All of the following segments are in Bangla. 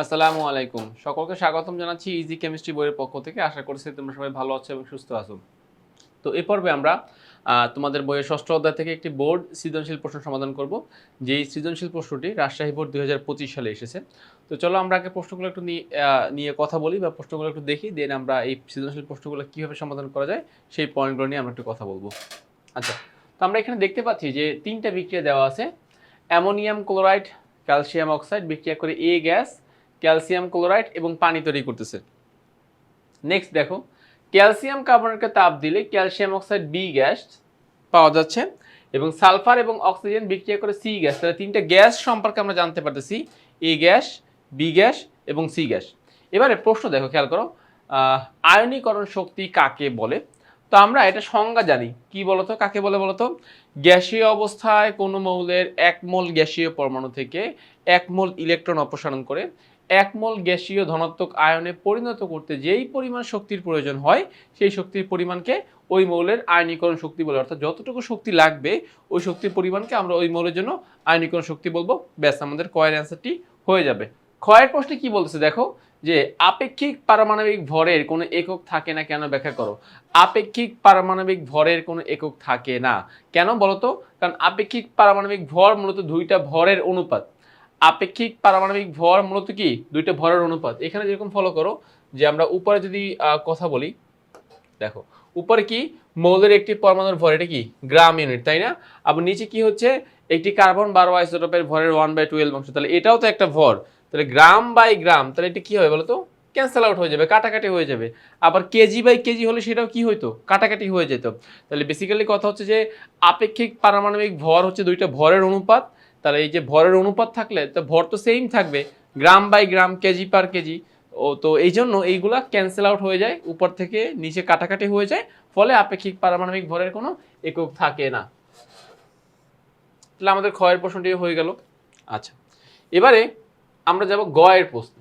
আসসালামু আলাইকুম। সকলকে স্বাগতম জানাচ্ছি ইজি কেমিস্ট্রি বইয়ের পক্ষ থেকে। আশা করছি তোমরা সবাই ভালো আছো এবং সুস্থ আছো। তো এ পর্বে আমরা তোমাদের বইয়ের ষষ্ঠ অধ্যায় থেকে একটি বোর্ড সৃজনশীল প্রশ্ন সমাধান করব। যেই সৃজনশীল প্রশ্নটি রাজশাহী বোর্ড দুই হাজার পঁচিশ সালে এসেছে। তো চলো আমরা আগে প্রশ্নগুলো একটু নিয়ে নিয়ে কথা বলি বা প্রশ্নগুলো একটু দেখি দেন আমরা এই সৃজনশীল প্রশ্নগুলো কীভাবে সমাধান করা যায়, সেই পয়েন্টগুলো নিয়ে আমরা একটু কথা বলব। আচ্ছা তো আমরা এখানে দেখতে পাচ্ছি যে তিনটা বিক্রিয়া দেওয়া আছে। অ্যামোনিয়াম ক্লোরাইড, ক্যালসিয়াম অক্সাইড বিক্রিয়া করে এ গ্যাস ক্যালসিয়াম ক্লোরাইড এবং পানি তৈরি করতেছে। নেক্সট দেখো, ক্যালসিয়াম কার্বনেটকে তাপ দিলে ক্যালসিয়াম অক্সাইড বি গ্যাস পাওয়া যাচ্ছে এবং সালফার এবং অক্সিজেন বিক্রিয়া করে সি গ্যাস তাহলে তিনটা গ্যাস সম্পর্কে আমরা জানতে পারতেছি এ গ্যাস বি গ্যাস এবং সি গ্যাস এবারে প্রশ্ন দেখো, খেয়াল করো আয়নীকরণ শক্তি কাকে বলে? তো আমরা এটা সংজ্ঞা জানি। কি বলতো? কাকে বলে বলতো? গ্যাসীয় অবস্থায় কোনো মৌলের এক মোল গ্যাসীয় পরমাণু থেকে এক মোল ইলেকট্রন অপসারণ করে এক মোল গ্যাসীয় ধনাত্মক আয়নে পরিণত করতে যেই পরিমাণ শক্তির প্রয়োজন হয়, সেই শক্তির পরিমাণকে ওই মৌলের আয়নীকরণ শক্তি বলে। অর্থাৎ যতটুকু শক্তি লাগবে, ওই শক্তির পরিমাণকে আমরা ওই মৌলের জন্য আয়নীকরণ শক্তি বলব। ব্যাস, আমাদের কয়ের অ্যান্সারটি হয়ে যাবে। ক্ষয়ের প্রশ্নে কি বলতেছে দেখো? যে আপেক্ষিক পারমাণবিক ভরের কোনো একক থাকে না কেন ব্যাখ্যা করো? আপেক্ষিক পারমাণবিক ভরের কোনো একক থাকে না। কেন বলতো? কারণ আপেক্ষিক পারমাণবিক ভর মূলত দুইটা ভরের অনুপাত। আপেক্ষিক পারমাণবিক ভর মূলত কি? দুইটা ভরের অনুপাত। এখানে যেরকম ফলো করো, যে আমরা উপরে যদি কথা বলি, দেখো, উপরে কি? মৌলের একটি পরমাণুর ভর, এটা কি? গ্রাম ইউনিট তাই না? আবার নিচে কি হচ্ছে? একটি কার্বন বারো আইসোটোপের ভরের ওয়ান বাই টুয়েলভ অংশ তাহলে এটাও তো একটা ভর। তাহলে গ্রাম বাই গ্রাম, তাহলে এটা কি হবে বলো তো ক্যান্সেল আউট হয়ে যাবে, কাটাকাটি হয়ে যাবে। আবার কেজি বাই কেজি হলে সেটাও কি হইতো? কাটাকাটি হয়ে যেত। তাহলে বেসিক্যালি কথা হচ্ছে যে আপেক্ষিক পারমাণবিক ভর হচ্ছে দুইটা ভরের অনুপাত। তাহলে এই যে ভরের অনুপাত থাকলে তো ভর তো সেম থাকবে, gram by gram, KG per KG. ও, তো এই জন্য এইগুলা ক্যান্সেল আউট হয়ে যায়, উপর থেকে নিচে কাটাকাটি হয়ে যায়, ফলে আপেক্ষিক পারমাণবিক ভরের কোনো একক থাকে না। তাহলে আমাদের ক্ষয়ের প্রশ্নটি হয়ে গেল। আচ্ছা। এবারে আমরা যাব গয়ের প্রশ্ন।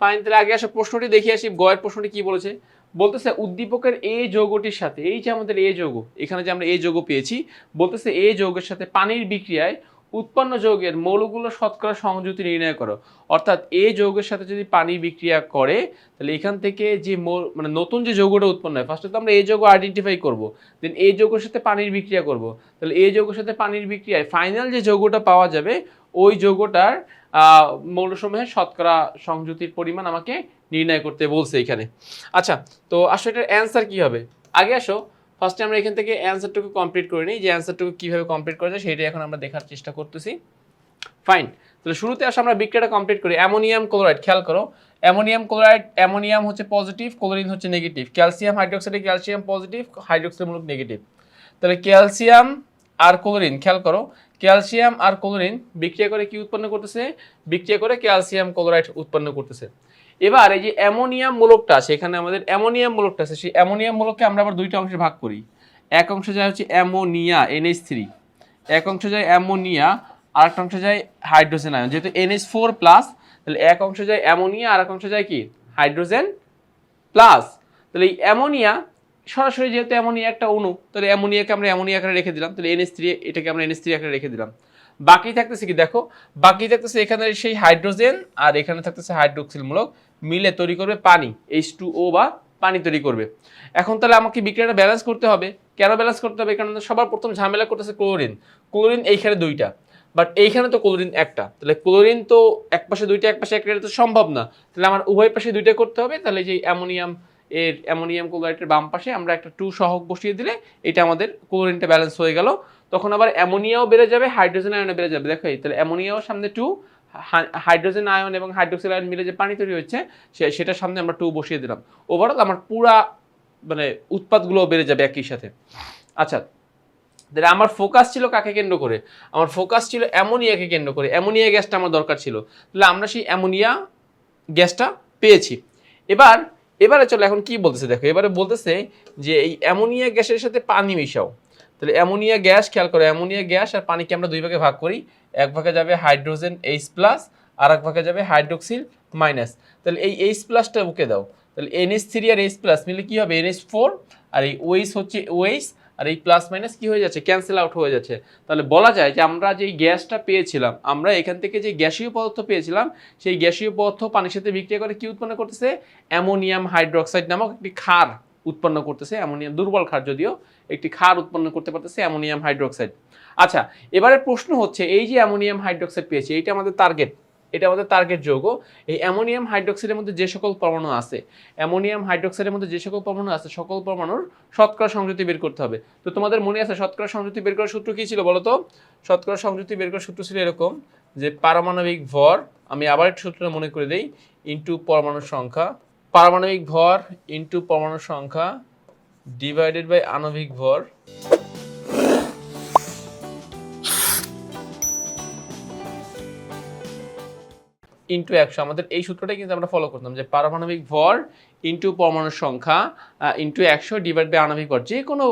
ফাইন তাহলে আগে আসে প্রশ্নটি দেখে আসি গয়ের প্রশ্নটি কি বলেছে? বলতেছে উদ্দীপকের এ যৌগটির সাথে এই যে আমাদের এ যৌগ এখানে যে আমরা এ যৌগ পেয়েছি বলতেছে এ যৌগের সাথে পানির বিক্রিয়ায় উৎপন্ন যৌগের মৌলগুলো শতকরা সংযুতি নির্ণয় করো। অর্থাৎ এ যৌগের সাথে যদি পানি বিক্রিয়া করে, তাহলে এখান থেকে যে মানে নতুন যে যৌগটা উৎপন্ন হয় ফার্স্টে তো আমরা এই যৌগ আইডেন্টিফাই করব দেন এই যৌগের সাথে পানির বিক্রিয়া করব। তাহলে এই যৌগের সাথে পানির বিক্রিয়ায় ফাইনাল যে যৌগটা পাওয়া যাবে, ওই যৌগটার মৌলসমূহের শতকরা সংযুতির পরিমাণ আমাকে নির্ণয় করতে বলছে এখানে। আচ্ছা তো আসলে এটার অ্যান্সার কী হবে? আগে আসো ফার্স্টে আমরা এখান থেকে অ্যান্সারটুকু কমপ্লিট করে নিই। যে অ্যান্সারটুকু কীভাবে কমপ্লিট করা যায়, সেটাই এখন আমরা দেখার চেষ্টা করতেছি। ফাইন তাহলে শুরুতে আসে, আমরা বিক্রিয়াটা কমপ্লিট করি। অ্যামোনিয়াম ক্লোরাইড খেয়াল করো। অ্যামোনিয়াম ক্লোরাইড অ্যামোনিয়াম হচ্ছে পজিটিভ ক্লোরিন হচ্ছে নেগেটিভ ক্যালসিয়াম হাইড্রোক্সাইডে ক্যালসিয়াম পজিটিভ হাইড্রোক্সাইড মূলক নেগেটিভ তাহলে ক্যালসিয়াম আর ক্লোরিন খেয়াল করো। ক্যালসিয়াম আর ক্লোরিন বিক্রিয়া করে কি উৎপন্ন করতেছে? বিক্রিয়া করে ক্যালসিয়াম ক্লোরাইড উৎপন্ন করতেছে। এবার এই যে অ্যামোনিয়াম মূলকটা আছে, এখানে আমাদের অ্যামোনিয়াম মূলকটা আছে, সেই অ্যামোনিয়াম মূলককে আমরা আবার দুইটা অংশে ভাগ করি। এক অংশ যায় হচ্ছে অ্যামোনিয়া এনএইচ থ্রি এক অংশ যায় অ্যামোনিয়া আর একটা অংশ যায় হাইড্রোজেন আয়ন। যেহেতু এনএইচ ফোর প্লাস তাহলে এক অংশ যায় অ্যামোনিয়া আর এক অংশ যায় কি? হাইড্রোজেন প্লাস তাহলে এই অ্যামোনিয়া, সরাসরি যেহেতু অ্যামোনিয়া একটা অণু, তাহলে অ্যামোনিয়াকে আমরা অ্যামোনিয়া আকারে রেখে দিলাম। তাহলে এনএস থ্রি এটাকে আমরা এনএস থ্রি আকারে রেখে দিলাম। বাকি থাকতেছে কি, দেখো, বাকি থাকতেছে এখানে সেই হাইড্রোজেন আর এখানে থাকতেছে হাইড্রোক্সিল মূলক মিলে তৈরি করবে পানি এইচ টু ও বা পানি তৈরি করবে। এখন তাহলে আমাকে বিক্রিয়াটা ব্যালেন্স করতে হবে। কেন ব্যালেন্স করতে হবে? কারণ সবার প্রথম ঝামেলা করতেছে ক্লোরিন ক্লোরিন এইখানে দুইটা বাট এইখানে তো ক্লোরিন একটা। তাহলে ক্লোরিন তো এক পাশে দুইটা, এক পাশে একটা তো সম্ভব না। তাহলে আমার উভয় পাশে দুইটা করতে হবে। তাহলে যে অ্যামোনিয়াম এর, অ্যামোনিয়াম ক্লোরাইডের বাম পাশে আমরা একটা টু সহক বসিয়ে দিলে এটা আমাদের ক্লোরিনটা ব্যালেন্স হয়ে গেল। তখন আবার অ্যামোনিয়াও বেড়ে যাবে, হাইড্রোজেন আয়নও বেড়ে যাবে। দেখো এই, তাহলে অ্যামোনিয়াও সামনে টু হাইড্রোজেন আয়ন এবং হাইড্রোক্সিল আয়ন মিলে যে পানি তৈরি হচ্ছে সেটার সামনে আমরা টু বসিয়ে দিলাম। ওভারঅল আমার পুরা মানে উৎপাদগুলো বেড়ে যাবে একই সাথে। আচ্ছা তাহলে আমার ফোকাস ছিল কাকে কেন্দ্র করে? আমার ফোকাস ছিল অ্যামোনিয়াকে কেন্দ্র করে। অ্যামোনিয়া গ্যাসটা আমার দরকার ছিল। তাহলে আমরা সেই অ্যামোনিয়া গ্যাসটা পেয়েছি। এবার, এবারে চলো এখন কি বলতেছে? দেখো, এবারে বলতেছে যে এই অ্যামোনিয়া গ্যাসের সাথে পানি মিশাও। তাহলে অ্যামোনিয়া গ্যাস খেয়াল করো, অ্যামোনিয়া গ্যাস আর পানিকে আমরা দুই ভাগে ভাগ করি। এক ভাগে যাবে হাইড্রোজেন এইচ প্লাস আর এক ভাগে যাবে হাইড্রোক্সিল মাইনাস তাহলে এই এইচ প্লাসটা বুকে দাও। তাহলে এনএস থ্রি আর এইচ প্লাস মিলে কি হবে? এনএস ফোর আর এই ওএইচ হচ্ছে ওএইচ আর এই প্লাস মাইনাস কী হয়ে যাচ্ছে? ক্যান্সেল আউট হয়ে যাচ্ছে। তাহলে বলা যায় যে আমরা যে গ্যাসটা পেয়েছিলাম, আমরা এখান থেকে যে গ্যাসীয় পদার্থ পেয়েছিলাম, সেই গ্যাসীয় পদার্থ পানির সাথে বিক্রিয়া করে কি উৎপন্ন করতেছে? অ্যামোনিয়াম হাইড্রোক্সাইড নামক একটি ক্ষার উৎপন্ন করতেছে অ্যামোনিয়াম দুর্বল ক্ষার যদিও একটি ক্ষার উৎপন্ন করতে পারতেছে অ্যামোনিয়াম হাইড্রোক্সাইড। আচ্ছা এবারে প্রশ্ন হচ্ছে, এই যে অ্যামোনিয়াম হাইড্রোক্সাইড পেয়েছি, এইটা আমাদের টার্গেট এটা আমাদের টার্গেট যৌগ। এই অ্যামোনিয়াম হাইড্রোক্সাইডের মধ্যে যে সকল পরমাণু আছে, অ্যামোনিয়াম হাইড্রোক্সাইডের মধ্যে যে সকল পরমাণু আছে, সকল পরমাণুর শতকরা সংযুতি বের করতে হবে। তো তোমাদের মনে আছে শতকরা সংযুতি বের করার সূত্র কী ছিল বলো তো? শতকরা সংযুতি বের করার সূত্র ছিল এরকম যে পারমাণবিক ভর, আমি আবার একটু সূত্রটা মনে করে দিই ইন্টু পরমাণুর সংখ্যা পারমাণবিক ভর ইনটু পরমাণুর সংখ্যা ডিভাইডেড বাই আণবিক ভর। ইন্টু একশো। আমাদের এই সূত্রটাই কিন্তু আমরা ফলো করতাম যে পারমাণবিক ভর ইন্টু পরমাণুর সংখ্যা ইন্টু একশো ডিভাইড বাই আণবিক ভর। যে কোনো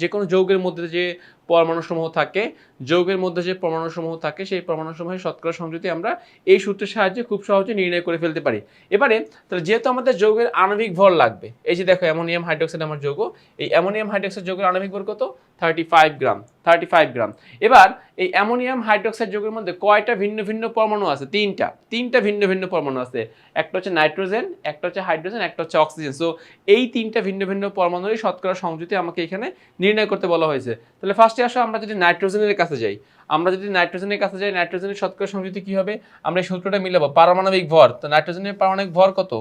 যে কোনো যৌগের মধ্যে যে পরমাণুসমূহ থাকে, যৌগের মধ্যে যে পরমাণুসমূহ থাকে, সেই পরমাণুসমূহের শতকরা সংযুতি আমরা এই সূত্রের সাহায্যে খুব সহজে নির্ণয় করে ফেলতে পারি। এবারে, তাহলে যেহেতু আমাদের যৌগের আণবিক ভর লাগবে, এই যে দেখো অ্যামোনিয়াম হাইড্রোক্সাইড আমার যৌগ, এই অ্যামোনিয়াম হাইড্রোক্সাইড যৌগের আণবিক ভর কত? Thirty five gram thirty five gram. এবার, এই অ্যামোনিয়াম হাইড্রোক্সাইড যৌগের মধ্যে কয়টা ভিন্ন ভিন্ন পরমাণু আছে? তিনটা তিনটা ভিন্ন ভিন্ন পরমাণু আছে। একটা হচ্ছে নাইট্রোজেন, একটা হচ্ছে হাইড্রোজেন, একটা হচ্ছে অক্সিজেন। সো এই তিনটা ভিন্ন ভিন্ন পরমাণুরই শতকরা সংযুতি আমাকে এখানে নির্ণয় করতে বলা হয়েছে। তাহলে ফার্স্টে আসো, আমরা যদি নাইট্রোজেনের কাছে যাই, আমরা যদি নাইট্রোজেনের কাছে যাই, নাইট্রোজেনের শতকরা সংযুতি কি হবে? আমরা এই সূত্রটা মিলাবো, পারমাণবিক ভর। তো নাইট্রোজেনের পারমাণবিক ভর কত?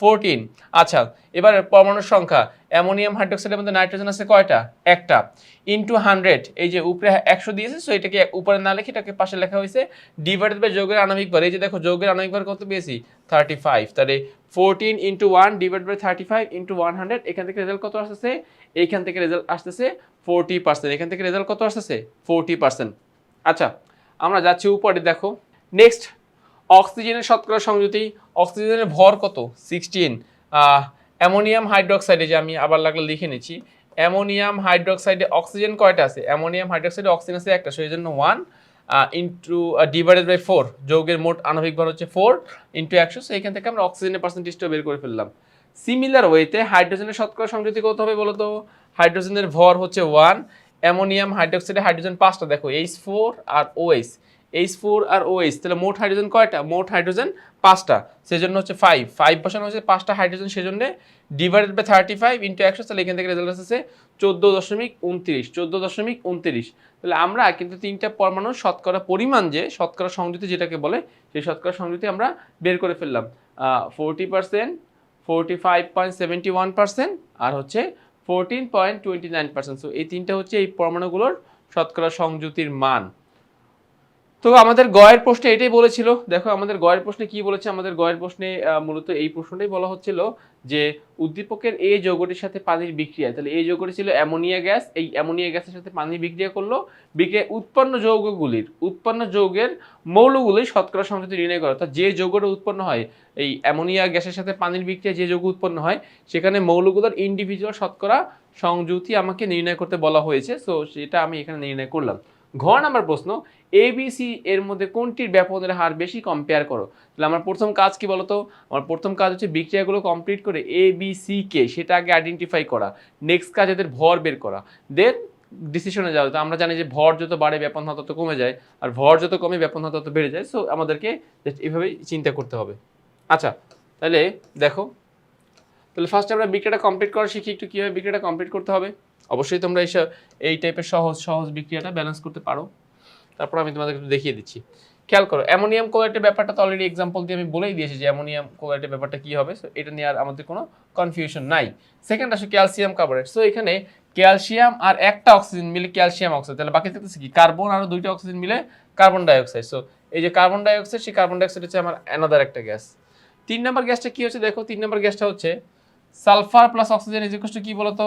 ফোরটিন আচ্ছা এবার পরমাণুর সংখ্যা, অ্যামোনিয়াম হাইড্রোক্সাইডের মধ্যে নাইট্রোজেন আছে কয়টা? একটা। ইনটু হান্ড্রেড এই যে উপরে একশো দিয়েছে সো এটাকে উপরে না লিখে এটাকে পাশে লেখা হয়েছে ডিভাইডেড বাই যৌগের আণবিক ভর। এই যে দেখো, যৌগের আণবিক ভর কত পেয়েছি? থার্টি ফাইভ তাহলে fourteen into one divide by thirty five into one hundred এখান থেকে রেজাল্ট কত আসতেছে? এইখান থেকে রেজাল্ট আসতেছে ফোরটি পার্সেন্ট এখান থেকে রেজাল্ট কত আসতেছে? ফোরটি পার্সেন্ট আচ্ছা আমরা যাচ্ছি উপরে, দেখো। নেক্সট অক্সিজেনের শতকরা সংযুতি। অক্সিজেনের ভর কত? সিক্সটিন অ্যামোনিয়াম হাইড্রোক্সাইডে যে আমি আবার লাগলে লিখে নিচ্ছি, অ্যামোনিয়াম হাইড্রোক্সাইডে অক্সিজেন কয়টা আছে? অ্যামোনিয়াম হাইড্রোক্সাইডে অক্সিজেন আছে একটা সেই জন্য one into divided by four যৌগের মোট আণবিক ভর হচ্ছে ফোর ইন্টু একশো। সেইখান থেকে আমরা অক্সিজেনের পার্সেন্টেজটা বের করে ফেললাম। সিমিলার ওয়েতে হাইড্রোজেনের শতকরা সংযুক্তি কত হবে বলো তো হাইড্রোজেনের ভর হচ্ছে ওয়ান অ্যামোনিয়াম হাইড্রোক্সাইডে হাইড্রোজেন পাঁচটা, দেখো এইচ ফোর আর ওএইচ এইচ ফোর আর ওএইচ তাহলে মোট হাইড্রোজেন কয়টা? মোট হাইড্রোজেন পাঁচটা, সেজন্য হচ্ছে ফাইভ ফাইভ বসানো হচ্ছে পাঁচটা হাইড্রোজেন সেজন্য divided by thirty five into একশো, তাহলে এখান থেকে রেজাল্ট আসছে চোদ্দ দশমিক উনত্রিশ, চোদ্দ দশমিক উনত্রিশ। তাহলে আমরা কিন্তু তিনটা পরমাণু শতকরা পরিমাণ যে, শতকরা সংযুতি যেটাকে বলে, সেই শতকরা সংযুতি আমরা বের করে ফেললাম। Forty percent forty five point seventy one percent আর হচ্ছে fourteen point twenty nine percent so এই তিনটা হচ্ছে এই পরমাণুগুলোর শতকরা সংযুতির মান। তো আমাদের গয়ের প্রশ্নে এটাই বলেছিল। দেখো, আমাদের গয়ের প্রশ্নে কি বলেছে? আমাদের গয়ের প্রশ্নে মূলত এই প্রশ্নটাই বলা হচ্ছিল যে উদ্দীপকের এই যৌগটির সাথে পানির বিক্রিয়া, তাহলে এই যৌগটি ছিল অ্যামোনিয়া গ্যাস, এই অ্যামোনিয়া গ্যাসের সাথে পানি বিক্রিয়া করল, বিক্রিয়া উৎপন্ন যৌগগুলির, উৎপন্ন যৌগের মৌলগুলি শতকরা সংযুতি নির্ণয় করা। অর্থাৎ যে যৌগটা উৎপন্ন হয়, এই অ্যামোনিয়া গ্যাসের সাথে পানির বিক্রিয়া যে যৌগ উৎপন্ন হয়, সেখানে মৌলগুলোর ইন্ডিভিজুয়াল শতকরা সংযুতি আমাকে নির্ণয় করতে বলা হয়েছে। সো সেটা আমি এখানে নির্ণয় করলাম। ঘ নাম্বার প্রশ্ন এবিসি এর মধ্যে কোনটির ব্যাপনের হার বেশি কম্পেয়ার করো? তাহলে আমার প্রথম কাজ কি বলতো? আমার প্রথম কাজ হচ্ছে বিক্রিয়াগুলো কমপ্লিট করে এ কে সেটা আগে আইডেন্টিফাই করা। নেক্সট কাজ এদের ভর বের করা। দেন ডিসিশনে যাওয়া। তো আমরা জানি যে ভর যত বাড়ে, ব্যাপন হার তত কমে যায়। আর ভর যত কমে, ব্যাপন হার তত বেড়ে যায়। সো আমাদেরকে just এইভাবেই চিন্তা করতে হবে। আচ্ছা তাহলে দেখো। তাহলে ফার্স্ট আমরা বিক্রিয়াটা কমপ্লিট করা শিখি। একটু কীভাবে বিক্রিয়াটা কমপ্লিট করতে হবে? অবশ্যই তোমরা এইসব এই টাইপের সহজ সহজ বিক্রিয়াটা ব্যালেন্স করতে পারো। তারপর আমি তোমাদের একটু দেখিয়ে দিচ্ছি। খেয়াল করো, অ্যামোনিয়াম ক্লোরাইডের ব্যাপারটা তো অলরেডি এক্সাম্পল দিয়ে আমি বলেই দিয়েছি যে অ্যামোনিয়াম ক্লোরাইডের ব্যাপারটা কী হবে সো এটা নিয়ে আর আমাদের কোনো কনফিউশন নাই। সেকেন্ড আসে ক্যালসিয়াম কার্বনেট সো এখানে ক্যালসিয়াম আর একটা অক্সিজেন মিলে ক্যালসিয়াম অক্সাইড তাহলে বাকি থাকতেছে কি? কার্বন আর দুইটা অক্সিজেন মিলে কার্বন ডাইঅক্সাইড সো এই যে কার্বন ডাইঅক্সাইড সেই কার্বন ডাইঅক্সাইড হচ্ছে আমার অ্যানাদার একটা গ্যাস তিন নম্বর গ্যাসটা কী হচ্ছে? দেখো, তিন নম্বর গ্যাসটা হচ্ছে সালফার প্লাস অক্সিজেন ইজ কি বলতো?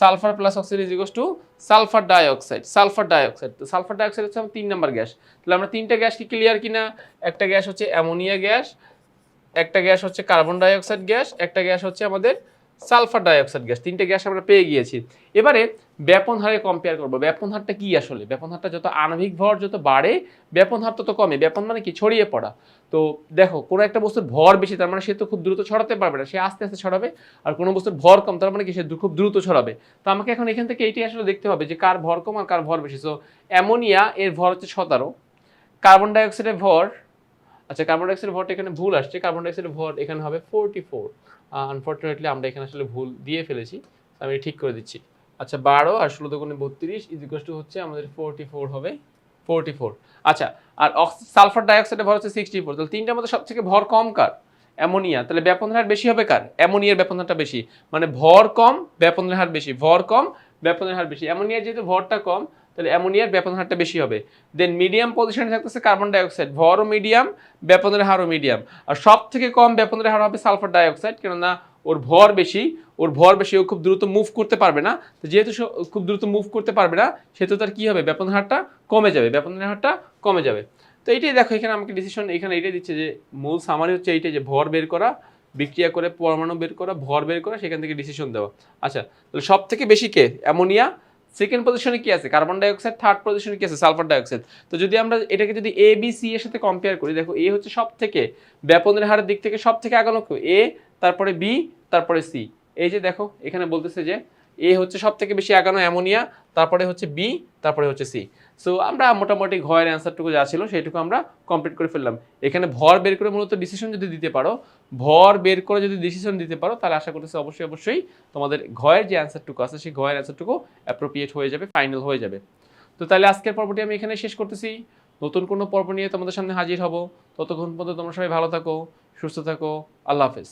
Sulphur plus oxygen is two sulphur dioxide sulphur dioxide. তো সালফার ডাইঅক্সাইড হচ্ছে আমার তিন নম্বর গ্যাস। তাহলে আমরা তিনটা গ্যাস কি ক্লিয়ার কিনা? একটা গ্যাস হচ্ছে অ্যামোনিয়া গ্যাস, একটা গ্যাস হচ্ছে কার্বন ডাইঅক্সাইড গ্যাস, একটা গ্যাস হচ্ছে আমাদের সালফার ডাইঅক্সাইড গ্যাস, তিনটে গ্যাস আমরা পেয়ে গিয়েছি। এবারে ব্যাপন হারে কম্পেয়ার করব। ব্যাপন হারটা কি আসলে? ব্যাপন হারটা যত আণবিক ভর যত বাড়ে, ব্যাপন হার তত কমে। ব্যাপন মানে কি? ছড়িয়ে পড়া। তো দেখো, কোনো একটা বস্তুর ভর বেশি, তার মানে সে তো খুব দ্রুত ছড়াতে পারবে না। সে আস্তে আস্তে ছড়াবে আর কোনো বস্তুর ভর কম, তার মানে কি? সে খুব দ্রুত ছড়াবে। তো আমাকে এখন এখান থেকে এইটাই আসলে দেখতে হবে যে কার ভর কম আর কার ভর বেশি। সো অ্যামোনিয়া এর ভর হচ্ছে সতেরো। কার্বন ডাইঅক্সাইডের ভর আচ্ছা কার্বন ডাইঅক্সাইডের ভরটা এখানে ভুল আসছে। কার্বন ডাইঅক্সাইডের ভর এখানে হবে ফোরটি ফোর আনফর্চুনেটলি আমরা এখানে আসলে ভুল দিয়ে ফেলেছি। আমি ঠিক করে দিচ্ছি। আচ্ছা বারো আর ষোলো দোকানে বত্রিশ ইজিকাস টু হচ্ছে আমাদের ফোরটি ফোর হবে ফোরটি ফোর আচ্ছা আর সালফার ডাইঅক্সাইডের ভর হচ্ছে সিক্সটি ফোর তাহলে তিনটার মধ্যে সব থেকে ভর কম কার? অ্যামোনিয়া। তাহলে ব্যাপনের হার বেশি হবে কার? অ্যামোনিয়ার ব্যাপনহারটা বেশি। মানে ভর কম ব্যাপনের হার বেশি। ভর কম ব্যাপনের হার বেশি। অ্যামোনিয়ার যেহেতু ভরটা কম তাহলে অ্যামোনিয়ার ব্যাপনের হারটা বেশি হবে। দেন মিডিয়াম পজিশনে থাকতেছে কার্বন ডাইঅক্সাইড ভরও মিডিয়াম ব্যাপনের হারও মিডিয়াম আর সব থেকে কম ব্যাপনের হার হবে সালফার ডাইঅক্সাইড কেননা ওর ভর বেশি, ওর ভর বেশি, ও খুব দ্রুত মুভ করতে পারবে না। তো যেহেতু খুব দ্রুত মুভ করতে পারবে না, সেহেতু তার কি হবে? ব্যাপন হারটা কমে যাবে, ব্যাপনের হারটা কমে যাবে। তো এইটাই দেখো, এখানে আমাকে ডিসিশন এখানে এইটাই দিচ্ছে যে, মূল সামারি হচ্ছে এইটাই যে, ভর বের করা, বিক্রিয়া করে, পরমাণু বের করা, ভর বের করা, সেখান থেকে ডিসিশন দেওয়া। আচ্ছা তাহলে সব থেকে বেশি কে? অ্যামোনিয়া সেকেন্ড পজিশনে কি আছে? কার্বন ডাইঅক্সাইড থার্ড পজিশনে কি আছে? সালফার ডাইঅক্সাইড তো যদি আমরা এটাকে যদি এ বি সি এর সাথে কম্পেয়ার করি, দেখো এ হচ্ছে সব থেকে ব্যাপনের হারের দিক থেকে সব থেকে আগানো এ তারপরে বি তারপরে সি এই যে দেখো, এখানে বলতেছে যে এ হচ্ছে সব থেকে বেশি আগানো অ্যামোনিয়া, তারপরে হচ্ছে বি তারপরে হচ্ছে সি সো আমরা মোটামুটি ঘয়ের অ্যান্সারটুকু যা ছিল সেইটুকু আমরা কমপ্লিট করে ফেললাম। এখানে ভর বের করে মূলত ডিসিশন যদি দিতে পারো, ভর বের করে যদি ডিসিশন দিতে পারো, তাহলে আশা করতেছি অবশ্যই অবশ্যই তোমাদের ঘয়ের যে অ্যান্সারটুকু আছে, সেই ঘয়ের অ্যান্সারটুকু অ্যাপ্রোপ্রিয়েট হয়ে যাবে ফাইনাল হয়ে যাবে। তো তাহলে আজকের পর্বটি আমি এখানে শেষ করতেছি। নতুন কোনো পর্ব নিয়ে তোমাদের সামনে হাজির হব। ততক্ষণ পর্যন্ত তোমরা সবাই ভালো থাকো, সুস্থ থাকো। আল্লাহ হাফেজ।